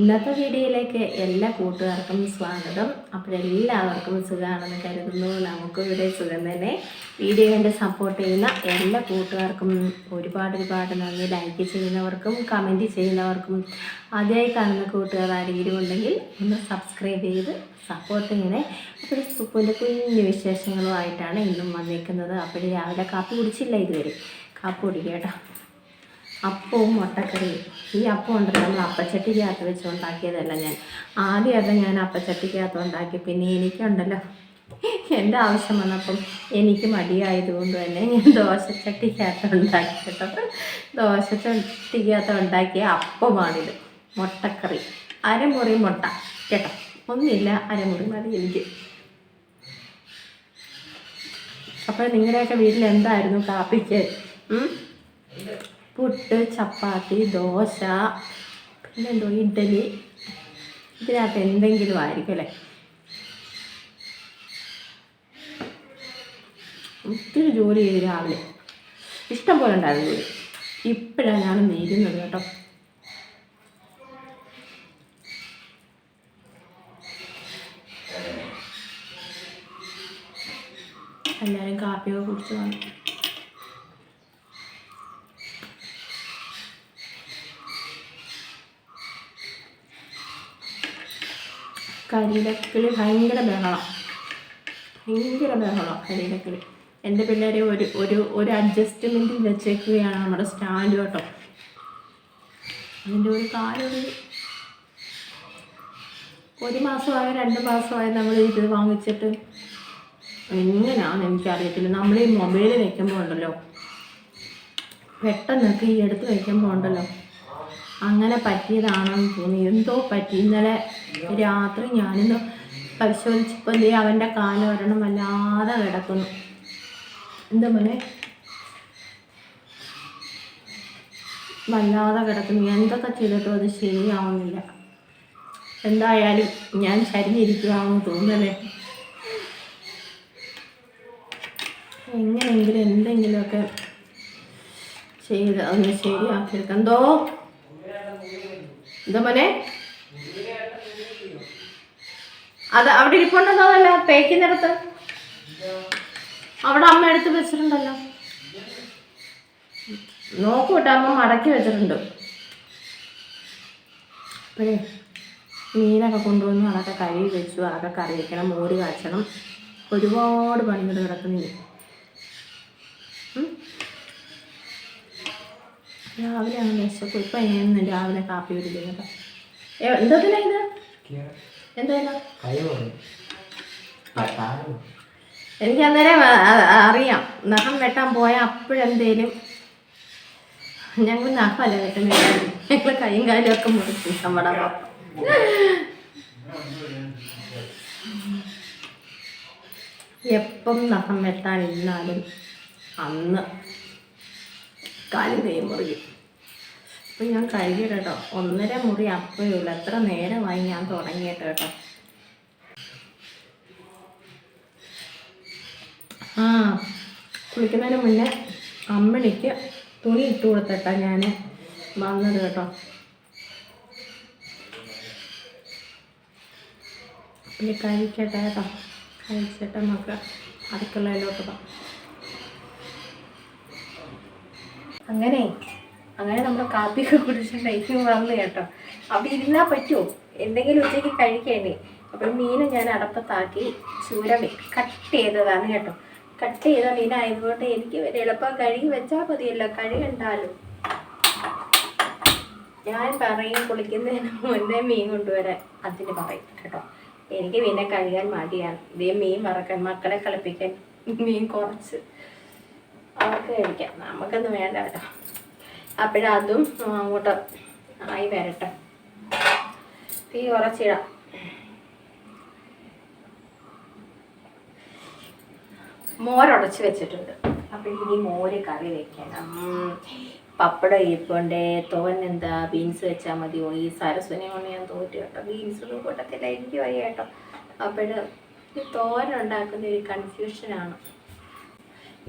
ഇന്നത്തെ വീഡിയോയിലേക്ക് എല്ലാ കൂട്ടുകാർക്കും സ്വാഗതം. അപ്പോഴെല്ലാവർക്കും സുഖമാണെന്ന് കരുതുന്നു. നമുക്കും ഇവിടെ സുഖം തന്നെ. വീഡിയോ സപ്പോർട്ട് ചെയ്യുന്ന എല്ലാ കൂട്ടുകാർക്കും ഒരുപാട് ഒരുപാട് നന്ദി. ലൈക്ക് ചെയ്യുന്നവർക്കും കമന്റ് ചെയ്യുന്നവർക്കും ആദ്യമായി കാണുന്ന കൂട്ടുകാർ ആരെങ്കിലും ഉണ്ടെങ്കിൽ ഒന്ന് സബ്സ്ക്രൈബ് ചെയ്ത് സപ്പോർട്ട് ചെയ്യണേ അപ്പോൾ സുപ്പിന്റെ കുഞ്ഞു വിശേഷങ്ങളുമായിട്ടാണ് ഇന്നും വന്നിരിക്കുന്നത് അപ്പോൾ രാവിലെ കാപ്പി കുടിച്ചില്ല ഇതുവരെ. കാപ്പി കുടിക്കുക കേട്ടോ. അപ്പവും മുട്ടക്കറിയും. ഈ അപ്പം ഉണ്ടല്ലോ നമ്മൾ അപ്പച്ചട്ടിക്കകത്ത് വെച്ച് ഉണ്ടാക്കിയതല്ല ഞാൻ. ആദ്യമൊക്കെ ഞാൻ അപ്പച്ചട്ടിക്കകത്ത് ഉണ്ടാക്കി. പിന്നെ എനിക്കുണ്ടല്ലോ എന്റെ ആവശ്യം വന്നപ്പം എനിക്ക് മടിയായതുകൊണ്ട് തന്നെ ഞാൻ ദോശച്ചട്ടിക്കകത്ത് ഉണ്ടാക്കി കേട്ടോ. ദോശച്ചട്ടിക്കകത്ത് ഉണ്ടാക്കിയ അപ്പമാണിത് മുട്ടക്കറി. അരമുറി മുട്ട കേട്ടോ. ഒന്നില്ല അരമുറി മതി എനിക്ക്. അപ്പോൾ നിങ്ങളുടെയൊക്കെ വീട്ടിൽ എന്തായിരുന്നു കാപ്പിക്ക്? പുട്ട് ചപ്പാത്തി ദോശ പിന്നെ എന്തോ ഇഡ്ഡലി. ഇതിനകത്ത് എന്തെങ്കിലും ആയിരിക്കും അല്ലേ? ഒത്തിരി ജോലി ചെയ്ത് രാവിലെ. ഇഷ്ടം പോലെ ഉണ്ടായിരുന്നു ജോലി. ഇപ്പോഴാണ് ഞാൻ നേരുന്നത് കേട്ടോ. എല്ലാവരും കാപ്പിയൊക്കെ കുടിച്ച് വന്നു. കരിയിലക്കിളി ഭയങ്കര ബഹളം. ഭയങ്കര ബഹളം കരിയിലക്കിളി. എന്റെ പിള്ളേരെ ഒരു ഒരു ഒരു അഡ്ജസ്റ്റ്മെന്റിൽ വെച്ചേക്കുകയാണ് നമ്മുടെ സ്റ്റാൻഡ് കേട്ടോ. അതിന്റെ ഒരു കാലൊരു ഒരു മാസമായോ രണ്ട് മാസമായ നമ്മൾ ഇത് വാങ്ങിച്ചിട്ട് എങ്ങനെയാണെന്ന് എനിക്കറിയത്തില്ല. നമ്മൾ ഈ മൊബൈൽ വെക്കുമ്പോൾ ഉണ്ടല്ലോ. പെട്ടെന്നൊക്കെ ഈ എടുത്ത് വയ്ക്കുമ്പോൾ ഉണ്ടല്ലോ. അങ്ങനെ പറ്റിയതാണെന്ന് തോന്നി. എന്തോ പറ്റി. ഇന്നലെ രാത്രി ഞാനിന്ന് പരിശോധിച്ചപ്പോൾ ദേ അവന്റെ കാലം ഒരെണ്ണം വല്ലാതെ കിടക്കുന്നു. എന്താ മോനെ? വല്ലാതെ കിടക്കുന്നു. എന്തൊക്കെ ചെയ്തിട്ടും അത് ശരിയാവുന്നില്ല. എന്തായാലും ഞാൻ ചരിഞ്ഞിരിക്കുകയാണെന്ന് തോന്നല്ലേ എങ്ങനെയെങ്കിലും എന്തെങ്കിലുമൊക്കെ ചെയ്ത് ഒന്ന് ശരിയാക്കിയെടുക്കാം. എന്തോ എന്താ മോനെ? അത് അവിടെ ഇരിപ്പുണ്ടെന്നോ അല്ല തേക്കുന്നിടത്ത്. അവിടെ അമ്മ എടുത്ത് വെച്ചിട്ടുണ്ടല്ലോ. നോക്കൂട്ടോ അമ്മ മടക്കി വെച്ചിട്ടുണ്ട്. അപ്പോഴേ മീനൊക്കെ കൊണ്ടുവന്നു അതൊക്കെ കഴുകി വെച്ചു അതൊക്കെ കറി വയ്ക്കണം മോര് കാച്ചണം. ഒരുപാട് പണികൾ കിടക്കുന്നില്ല. രാവിലെ ആണ് വിശപ്പ് ഞാൻ രാവിലെ കാപ്പി കുടിക്കുന്നത് എന്തോത്തിനാ ഇത്? എന്തായാലും എനിക്ക് അന്നേരം അറിയാം. നഖം വെട്ടാൻ പോയാൽ അപ്പോഴെന്തേലും ഞങ്ങൾ നഖമല്ല വെട്ടുന്നത്? ഞങ്ങൾ കൈയും കാലും ഒക്കെ മുറിച്ചു നമ്മുടെ. എപ്പം നഖം വെട്ടാനിരുന്നാലും അന്ന് കാലും നെയ്യും മുറുകി അപ്പം ഞാൻ കഴുകിയിട്ട് കേട്ടോ ഒന്നര മുറി അപ്പോഴേ ഉള്ളൂ. എത്ര നേരമായി ഞാൻ തുടങ്ങിയിട്ട് കേട്ടോ. ആ കുളിക്കുന്നതിന് മുന്നേ അമ്മണിക്ക് തുണി ഇട്ട് കൊടുത്തിട്ടാ ഞാൻ വന്നത് കേട്ടോ. പിന്നെ കഴിക്കട്ടെ കേട്ടോ. കഴിച്ചിട്ട് നമുക്ക് അടുക്കളയിലോട്ട് പോകാം. അങ്ങനെ അങ്ങനെ നമ്മൾ കാപ്പിയൊക്കെ കുടിച്ച് കഴിക്കും വന്നു കേട്ടോ. അവിടെ ഇരുന്നാൽ പറ്റുമോ എന്തെങ്കിലും ഉച്ചയ്ക്ക് കഴിക്കേണ്ടേ? അപ്പോൾ മീൻ ഞാൻ അടപ്പത്താക്കി ചൂര കട്ട് ചെയ്തതാണ് കേട്ടോ. കട്ട് ചെയ്ത മീനായതുകൊണ്ട് എനിക്ക് എളുപ്പം കഴുകി വെച്ചാൽ മതിയല്ലോ. കഴുകണ്ടാലോ? ഞാൻ പറയും കുളിക്കുന്നതിന് മുന്നേ മീൻ കൊണ്ടുവരാൻ. അതിന് പറയും കേട്ടോ. എനിക്ക് പിന്നെ കഴുകാൻ മടിയാണ്. ഇതേ മീൻ മറക്കാൻ മക്കളെ കളിപ്പിക്കാൻ മീൻ കുറച്ച് അവർക്ക് കഴിക്കാം. നമുക്കൊന്നും വേണ്ട കേട്ടോ. അപ്പോഴതും അങ്ങോട്ട് ആയി വരട്ടെ. തീ ഉറച്ചിടാം. മോരുടച്ച് വെച്ചിട്ടുണ്ട്. അപ്പോൾ ഇനി മോര് കറി വെക്കണം. പപ്പടം ഇരിപ്പുണ്ട്. തോൻ എന്താ? ബീൻസ് വെച്ചാൽ മതിയോ ഈ സരസ്വനെ കൊണ്ട് ഞാൻ തോറ്റു കേട്ടോ. ബീൻസ് കൂട്ടത്തില്ല. എനിക്ക് വയ്യ കേട്ടോ. അപ്പോൾ ഈ തോരൻ ഉണ്ടാക്കുന്ന ഒരു കൺഫ്യൂഷനാണ്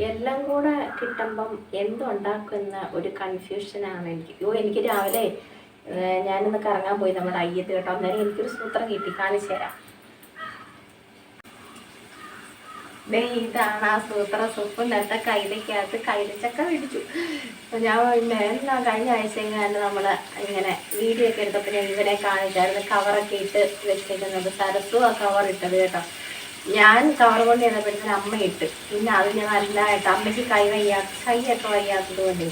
എല്ലാം കൂടെ കിട്ടുമ്പം എന്തുണ്ടാക്കുന്ന ഒരു കൺഫ്യൂഷനാണ് എനിക്ക്. ഓ എനിക്ക് രാവിലെ ഞാനിന്ന് കറങ്ങാൻ പോയി നമ്മുടെ അയ്യത്ത് കേട്ടോ. അന്നേരം എനിക്കൊരു സൂത്രം കിട്ടി കാണിച്ചു തരാം. ഇതാണ് ആ സൂത്ര സൂപ്പ് നേരത്തെ കൈതയ്ക്കകത്ത് കൈതച്ചക്ക പിടിച്ചു. ഞാൻ എന്നാ കഴിഞ്ഞ ആഴ്ച എങ്ങാണ്ട് നമ്മൾ ഇങ്ങനെ വീഡിയോ ഒക്കെ എടുത്തപ്പോൾ ഞാൻ ഇവരെ കാണിച്ചായിരുന്നു കവറൊക്കെ ഇട്ട് വെച്ചേക്കുന്നത് സരസു ആ കവർ ഇട്ടത് കേട്ടോ. ഞാൻ കവർ കൊണ്ട് ചെന്നപ്പോഴത്തേന് അമ്മ ഇട്ട്. പിന്നെ അത് ഞാൻ നല്ലതായിട്ട് അമ്മയ്ക്ക് കൈ വയ്യാ കൈയൊക്കെ വയ്യാത്തത് കൊണ്ട്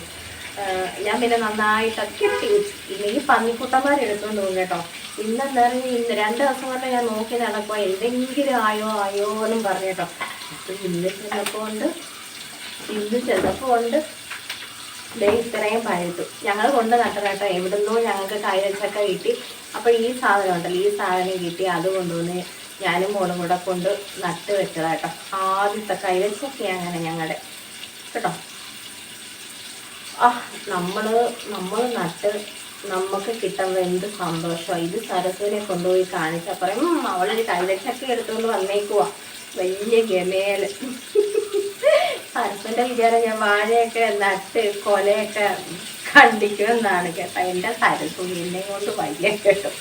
ഞാൻ പിന്നെ നന്നായിട്ട് കിട്ടി ഇല്ലെങ്കിൽ പന്നിക്കുട്ടന്മാർ എടുത്തുകൊണ്ട് പോകും കേട്ടോ. ഇന്നെന്തായാലും ഇന്ന് രണ്ട് ദിവസം കൊണ്ട് ഞാൻ നോക്കി നടക്കുക എന്തെങ്കിലും ആയോ ആയോ എന്നും പറഞ്ഞു കേട്ടോ. അപ്പം ഇന്ന് ചെന്നപ്പോൾ ഉണ്ട്. ഇന്ന് ചെന്നപ്പോൾ ഉണ്ട്. ദേ ഇത്രയും പഴുത്തു. ഞങ്ങൾ കൊണ്ട് നട്ടത് കേട്ടോ. എവിടുന്നോ ഞങ്ങൾക്ക് കൈവച്ചൊക്കെ കിട്ടി. അപ്പോൾ ഈ സാധനം ഉണ്ടല്ലോ. ഈ സാധനം കിട്ടി. അത് കൊണ്ടുവന്ന് ഞാനും മോളും കൂടെ കൊണ്ട് നട്ട് വെച്ചതാ കേട്ടോ. ആദ്യത്തെ കൈവച്ചൊക്കെ അങ്ങനെ ഞങ്ങളുടെ കേട്ടോ? ആ നമ്മൾ നമ്മൾ നട്ട് നമുക്ക് കിട്ടുമ്പോൾ എന്ത് സന്തോഷമാണ് ഇത് സരസ്വനെ കൊണ്ടുപോയി കാണിച്ചാൽ പറയും "ഉം, അവളൊരു കൈവച്ചൊക്കെ എടുത്തുകൊണ്ട് വന്നേക്കുവാ. വലിയ ഗമേൽ. സരസ്വന്റെ വിചാരം ഞാൻ വാഴയൊക്കെ നട്ട് കൊലയൊക്കെ കണ്ടിക്കുമെന്നാണ് കേട്ടോ. എന്റെ സരസ്വ എന്നെ കൊണ്ട് വയ്യ കേട്ടോ.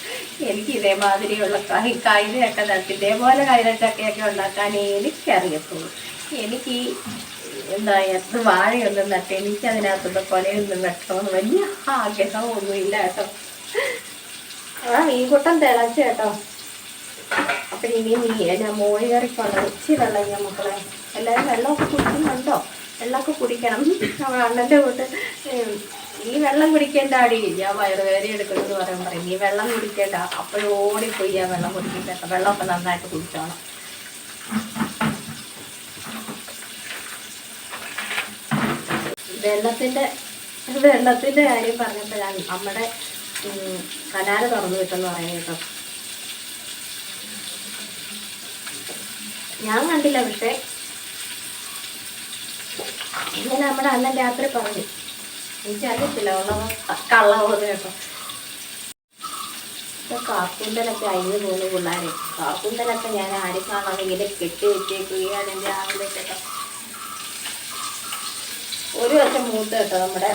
എനിക്ക് ഇതേമാതിരിയുള്ള കൈ കൈതയൊക്കെ നട്ട് ഇതേപോലെ കൈതച്ചക്കയൊക്കെ ഉണ്ടാക്കാൻ എനിക്കറിയത്തുള്ളൂ. എനിക്ക് എന്താ എത്ര വാഴയൊന്നും നട്ട് എനിക്കതിനകത്തുള്ള കൊലയൊന്നും വെട്ടണമെന്ന് വലിയ ആഗ്രഹമൊന്നുമില്ല കേട്ടോ. ആ ഈ കൂട്ടം തിളച്ച കേട്ടോ. അപ്പൊ ഇനി നീ ഞാൻ മോഴി കറിക്കുള്ള ഇച്ചി വെള്ളം ഞാൻ മക്കളെ. എല്ലാവരും വെള്ളമൊക്കെ കുടിക്കുന്നുണ്ടോ? വെള്ളമൊക്കെ കുടിക്കണം. അവൾ അണ്ണന്റെ കൂട്ട് ഈ വെള്ളം കുടിക്കേണ്ട അടി ഞാൻ വയറുവേദന എടുക്കുന്നത് പറയാൻ പറയും. നീ വെള്ളം കുടിക്കേണ്ട. അപ്പോഴും ഓടിപ്പോയി ആ വെള്ളം കുടിക്കേണ്ട. വെള്ളമൊക്കെ നന്നായിട്ട് കുടിച്ചോണം വെള്ളത്തിന്റെ വെള്ളത്തിന്റെ കാര്യം പറഞ്ഞപ്പോഴാണ് നമ്മുടെ കനാല് തുറന്നു വിട്ടെന്ന് പറയാൻ കേട്ടോ. ഞാൻ കണ്ടില്ല പക്ഷേ ഇന്നലെ നമ്മുടെ അണ്ണൻ രാത്രി പറഞ്ഞു. എനിക്കറിയത്തില്ല. ഉള്ളവ കള്ളവത് കേട്ടോ. ഇപ്പൊ കാർക്കൂന്തലൊക്കെ അഴിഞ്ഞു പോകുന്നു കാർക്കൂന്തലൊക്കെ ഞാൻ ആരും ഇങ്ങനെ കെട്ടി വെച്ചേക്കുകയാണ് രാവിലെ കേട്ടോ ഒരു വർഷം മൂത്ത് കേട്ടോ നമ്മുടെ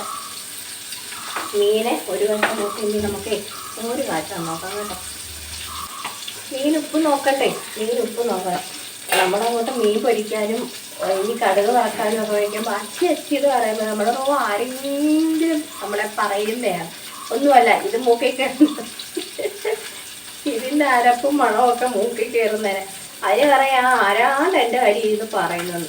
മീനെ ഒരു വർഷം മൂത്ത് ഇനി നമുക്ക് ഒരു കാറ്റാൻ നോക്കാം കേട്ടോ. മീൻ ഉപ്പ് നോക്കട്ടെ. മീൻ ഉപ്പ് നോക്കണം. നമ്മളങ്ങോട്ട് മീൻ പൊരിക്കാനും ഈ കടുക് വറക്കാനും ഒക്കെ അച്ചി അച്ചി എന്ന് പറയുമ്പോൾ നമ്മുടെ ഓ ആരെങ്കിലും നമ്മളെ പറയുന്നതാണ് ഒന്നുമല്ല ഇത് മൂക്കി കയറുന്ന ഇതിന്റെ അരപ്പും മണവും ഒക്കെ മൂക്കി കയറുന്നതിന്. അതിന് പറയാ ആരാണ്ട് എന്റെ കാര്യം ഇത് പറയുന്നത്?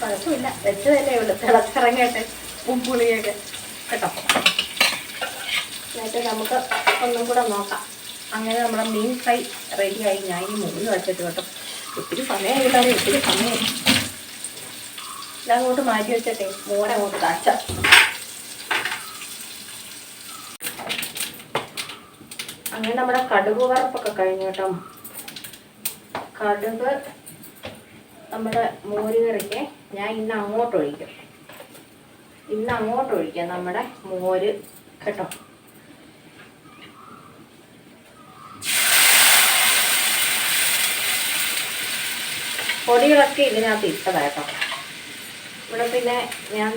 കുഴപ്പമില്ല. വെച്ചതല്ലേ ഉള്ളു. തിളച്ചിറങ്ങട്ടെ. ഉപ്പുളിയൊക്കെ കേട്ടോ. എന്നിട്ട് നമുക്ക് ഒന്നും കൂടെ നോക്കാം. അങ്ങനെ നമ്മുടെ മീൻ ഫ്രൈ റെഡിയായി ഞാൻ ഇനി മൂന്ന് വെച്ചിട്ട് കേട്ടോ. ഒത്തിരി സമയം കിട്ടാതെ ഒത്തിരി സമയം ഇതങ്ങോട്ട് മാറ്റി വെച്ചിട്ടെ. മോനെ അങ്ങോട്ട് കാച്ച. അങ്ങനെ നമ്മുടെ കടുക് വറപ്പൊക്കെ കഴിഞ്ഞു കേട്ടോ. കടുക് നമ്മുടെ മോരുകറിക്ക് ഞാൻ ഇന്ന് അങ്ങോട്ട് ഒഴിക്കും. ഇന്ന് അങ്ങോട്ട് ഒഴിക്കാം നമ്മുടെ മോര് കേട്ടോ. പൊടികളൊക്കെ ഇതിനകത്ത് ഇട്ടതായിട്ടോ ഇവിടെ പിന്നെ ഞാൻ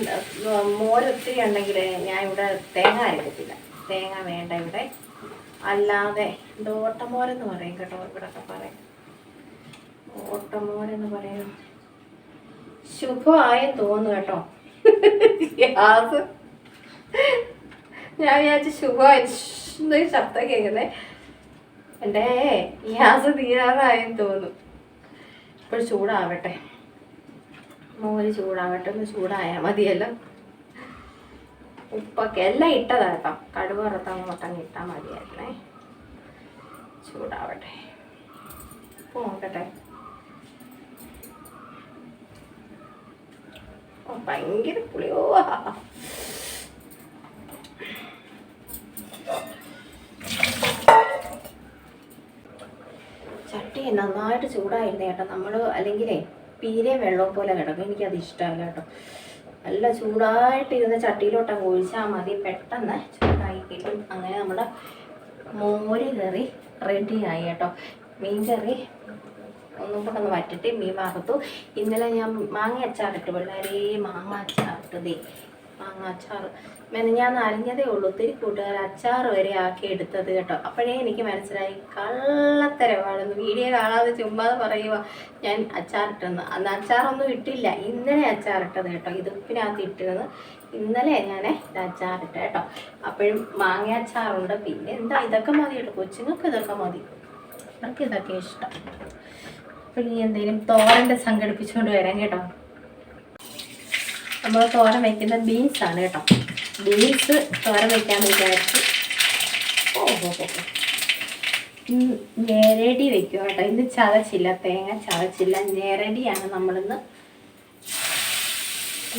മോരൊത്തിരി ഉണ്ടെങ്കിൽ ഞാൻ ഇവിടെ തേങ്ങ അരക്കത്തില്ല. തേങ്ങ വേണ്ട ഇവിടെ. അല്ലാതെ ഇത് ഓട്ടമോരെന്ന് പറയും കേട്ടോ ഇവിടെയൊക്കെ പറയും. ഓട്ടമോരെന്ന് പറയും. ശുഭമായെന്ന് തോന്നുന്നു കേട്ടോ. ഞാൻ വിചാരിച്ചു ശുഭമായി. ശബ്ദം കേൾക്കുന്നേ. എന്റെ ഗ്യാസ് തീരാറായെന്ന് തോന്നുന്നു. ഇപ്പോൾ ചൂടാവട്ടെ. മോര് ചൂടാവട്ടെ ഒന്ന് ചൂടായാൽ മതിയല്ലോ. ഉപ്പൊക്കെ എല്ലാം ഇട്ടതാ കേട്ടോ. കടുക് മൊത്തം ഇട്ടാൽ മതിയായിരുന്നേ. ചൂടാവട്ടെ. ഓ, ഭയങ്കര പുളിയോ ചട്ടി നന്നായിട്ട് ചൂടായിരുന്നു കേട്ടോ. നമ്മൾ അല്ലെങ്കിലേ പീരെ വെള്ളം പോലെ കിടക്കും. എനിക്കത് ഇഷ്ടമല്ല കേട്ടോ. നല്ല ചൂടായിട്ടിരുന്ന ചട്ടിയിലോട്ട് അങ്ങ് ഒഴിച്ചാൽ മതി. പെട്ടെന്ന് ചൂടായി കിട്ടും. അങ്ങനെ നമ്മുടെ മോര് കറി റെഡിയായി കേട്ടോ. മീൻ കറി ഒന്നും കൂടെ ഒന്ന് വറ്റിട്ട് മീൻ വറുത്തു. ഇന്നലെ ഞാൻ മാങ്ങ അച്ചാറിട്ട് പിള്ളേരെ മാങ്ങ അച്ചാറിട്ടതേ. മാങ്ങ അച്ചാർ ഞാൻ അറിഞ്ഞതേ ഉള്ളൂ. ഒത്തിരി കൂട്ടുകാർ അച്ചാർ വരെ ആക്കി എടുത്തത് കേട്ടോ. അപ്പോഴേ എനിക്ക് മനസ്സിലായി കള്ളത്തരമാണെന്ന് വീഡിയോ കാണാതെ ചുമ്മാതെ പറയുക ഞാൻ അച്ചാറിട്ടെന്ന്. അന്ന് അച്ചാറൊന്നും ഇട്ടില്ല. ഇന്നലെ അച്ചാറിട്ടത് കേട്ടോ. ഇത് ഉപ്പിനകത്ത് ഇട്ടിരുന്നത്. ഇന്നലെ ഞാൻ അച്ചാറിട്ട കേട്ടോ. അപ്പോഴും മാങ്ങ അച്ചാറുണ്ട്. പിന്നെ എന്താ ഇതൊക്കെ മതി കേട്ടോ. കൊച്ചുങ്ങൾക്ക് ഇതൊക്കെ മതി. അവർക്ക് ഇതൊക്കെ ഇഷ്ടം. അപ്പോൾ ഇനി എന്തെങ്കിലും തോരന്റെ സംഘടിപ്പിച്ചുകൊണ്ട് വരാം കേട്ടോ. നമ്മൾ തോരൻ വയ്ക്കുന്ന ബീൻസ് ആണ് കേട്ടോ. ബീൻസ് തോരൻ വയ്ക്കാൻ വിചാരിച്ചു. ഓ നേരടി വയ്ക്കും കേട്ടോ. ഇന്ന് ചതച്ചില്ല തേങ്ങ ചതച്ചില്ല. ഞെരടിയാണ് നമ്മളിന്ന്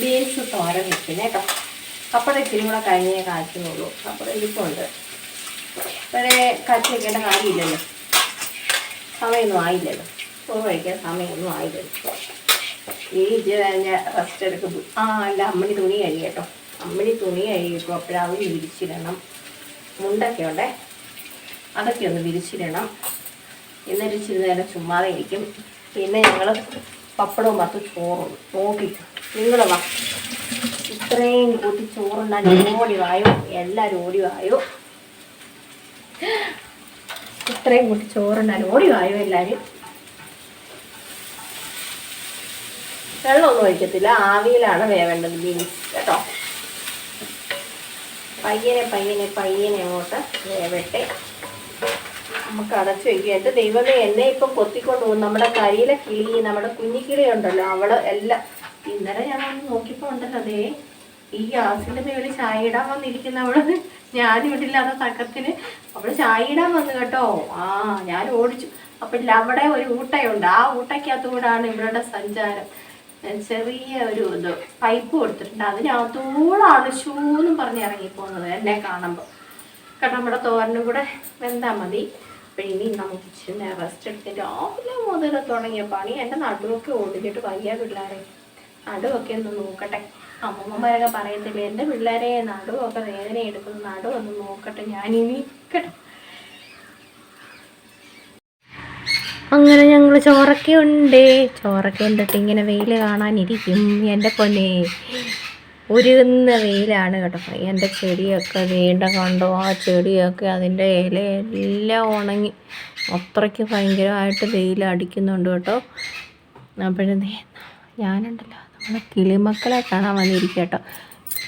ബീൻസ് തോരൻ വയ്ക്കുന്നത് കേട്ടോ. കപ്പട ഇച്ചിരി കൂടെ കഴിഞ്ഞേ കാച്ചുന്നുള്ളൂ കപ്പട ഇരിപ്പുണ്ട്. ഇപ്പോഴേ കാച്ചു വയ്ക്കേണ്ട കാര്യമില്ലല്ലോ. സമയമൊന്നും ആയില്ലല്ലോ. ചോറ് കഴിക്കാൻ സമയമൊന്നും ആയില്ലല്ലോ. ഈ കഴിഞ്ഞ ഫസ്റ്റ് എടുക്കും ആ അല്ല അമ്മണി തുണി കഴിയട്ടോ അമ്മണി തുണി കഴിയുമ്പോൾ അപ്പോഴവർ വിരിച്ചിടണം. മുണ്ടൊക്കെ ഉണ്ടേ? അതൊക്കെ ഒന്ന് വിരിച്ചിടണം. ഇച്ചിരി നേരം ചുമ്മാതെ ഇരിക്കും. പിന്നെ ഞങ്ങൾ പപ്പടവും പത്ത് ചോറും നോക്കി. നിങ്ങൾ വാ. ഇത്രയും കൂട്ടി ചോറുണ്ടാൻ ഓടി വായോ? എല്ലാവരും ഓടി വായോ? ഇത്രയും കൂട്ടി ചോറുണ്ടാൻ ഓടി വായോ എല്ലാവരും വെള്ളമൊന്നും ഒഴിക്കത്തില്ല. ആവിയിലാണ് വേവേണ്ടത് ബീൻസ് കേട്ടോ? പയ്യനെ പയ്യനെ പയ്യനെ അങ്ങോട്ട് വേവട്ടെ. നമുക്ക് അടച്ചു വയ്ക്കുക എന്റെ ദൈവമേ എന്നെ ഇപ്പം കൊത്തിക്കൊണ്ട് പോകും നമ്മുടെ കരിയിലെ കിളി നമ്മുടെ കുഞ്ഞിക്കിളി ഉണ്ടല്ലോ അവൾ എല്ലാം. ഇന്നലെ ഞാൻ ഒന്ന് നോക്കിയപ്പോൾ ഉണ്ടല്ലോ അതേ ഈ ഗ്യാസിന്റെ മേളിൽ ചായ ഇടാൻ വന്നിരിക്കുന്ന അവൾ. ഞാനിവിടെ ഇല്ലാത്ത തക്കത്തിന് അവൾ ചായ ഇടാൻ വന്നു കേട്ടോ. ആ ഞാൻ ഓടിച്ചു. അപ്പൊ അവിടെ ഒരു ഊട്ടയുണ്ട്. ആ ഊട്ടയ്ക്കകത്തുകൂടാണ് ഇവളുടെ സഞ്ചാരം. ചെറിയ ഒരു ഇത് പൈപ്പ് കൊടുത്തിട്ടുണ്ട്. അതിനകത്തോളാണ് ഷൂന്നും പറഞ്ഞ് ഇറങ്ങിപ്പോകുന്നത് എന്നെ കാണുമ്പോൾ കാരണം നമ്മുടെ തോരനും കൂടെ വെന്താൽ മതി. അപ്പം ഇനി നമുക്ക് ഇച്ചിരി റെസ്റ്റ് എടുത്തിട്ട് രാവിലെ മുതൽ തുടങ്ങിയ പണി എന്റെ നടുവൊക്കെ ഓടിച്ചിട്ട് വയ്യ പിള്ളേരെ. നടുവൊക്കെ ഒന്ന് നോക്കട്ടെ. അമ്മമ്മമാരൊക്കെ പറയത്തില്ലേ എന്റെ പിള്ളേരെ നടുവൊക്കെ വേദന എടുക്കുന്ന നടുവൊന്ന് നോക്കട്ടെ. ഞാനിനി കേട്ടോ. അങ്ങനെ ഞങ്ങൾ ചോറൊക്കെ ഉണ്ട് ചോറൊക്കെ ഉണ്ടിട്ട് ഇങ്ങനെ വെയിൽ കാണാനിരിക്കും. എന്റെ പൊന്നെ. ഉരുകുന്ന വെയിലാണ് കേട്ടോ എന്റെ ചെടിയൊക്കെ വീണ്ട കണ്ടോ. ആ ചെടിയൊക്കെ അതിന്റെ ഇല എല്ലാം ഉണങ്ങി. അത്രയ്ക്ക് ഭയങ്കരമായിട്ട് വെയിൽ അടിക്കുന്നുണ്ട് കേട്ടോ. അപ്പോഴേ ഞാനുണ്ടല്ലോ. നമ്മളെ കിളിമക്കളെ കാണാൻ വന്നിരിക്കുക കേട്ടോ.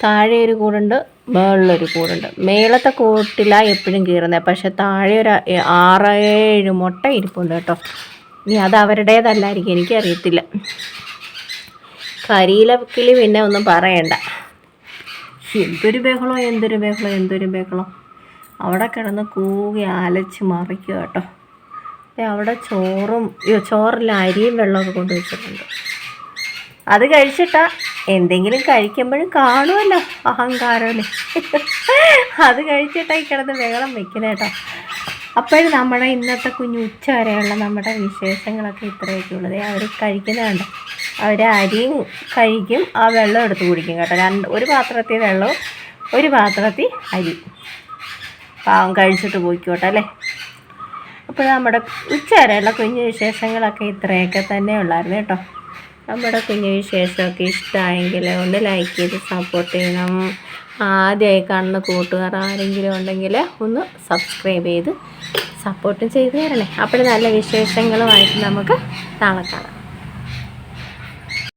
താഴെ ഒരു കൂടുണ്ട് മുകളിലൊരു കൂടുണ്ട്. മേളത്തെ കൂട്ടിലാണ് എപ്പോഴും കീറുന്നത് പക്ഷെ താഴെ ഒരു എ- ആറ് ഏഴ് മുട്ട ഇരിപ്പുണ്ട് കേട്ടോ. ഇനി അത് അവരുടേതല്ലായിരിക്കും. എനിക്കറിയത്തില്ല. കരിയില കിളി പിന്നെ ഒന്നും പറയണ്ട. എന്തൊരു ബഹളം എന്തൊരു ബഹളം എന്തൊരു ബഹളം. അവിടെ കിടന്ന് കൂകി അലച്ച് മറിക്കുക കേട്ടോ. അവിടെ ചോറും ചോറിൽ അരിയും വെള്ളമൊക്കെ കൊണ്ടുവച്ചിട്ടുണ്ട് അത് കഴിച്ചിട്ടാ എന്തെങ്കിലും കഴിക്കുമ്പോഴും കാണുമല്ലോ അഹങ്കാരമല്ലേ? അത് കഴിച്ചിട്ടാ ഈ കിടന്ന് വെള്ളം വെക്കുന്നത് കേട്ടോ അപ്പോഴും നമ്മുടെ ഇന്നത്തെ കുഞ്ഞു ഉച്ച വരെയുള്ള നമ്മുടെ വിശേഷങ്ങളൊക്കെ ഇത്രയൊക്കെ ഉള്ളത് അവർ കഴിക്കുന്നതുണ്ട് അവർ അരിയും കഴിക്കും ആ വെള്ളം എടുത്ത് കുടിക്കും കേട്ടോ. രണ്ട് ഒരു പാത്രത്തിൽ വെള്ളവും ഒരു പാത്രത്തിൽ അരി. പാവം കഴിച്ചിട്ട് പോയിക്കോട്ടെ അല്ലേ? അപ്പോൾ നമ്മുടെ ഉച്ച വരെയുള്ള കുഞ്ഞു വിശേഷങ്ങളൊക്കെ ഇത്രയൊക്കെ തന്നെ ഉള്ളായിരുന്നു കേട്ടോ. നമ്മുടെ കുഞ്ഞു വിശേഷമൊക്കെ ഇഷ്ടമായെങ്കിൽ ഒന്ന് ലൈക്ക് ചെയ്ത് സപ്പോർട്ട് ചെയ്യണം. ആദ്യമായി കാണുന്ന കൂട്ടുകാർ ആരെങ്കിലും ഉണ്ടെങ്കിൽ ഒന്ന് സബ്സ്ക്രൈബ് ചെയ്ത് സപ്പോർട്ടും ചെയ്തു തരണേ. അപ്പോൾ നല്ല വിശേഷങ്ങളുമായിട്ട് നമുക്ക് നാളെ കാണാം.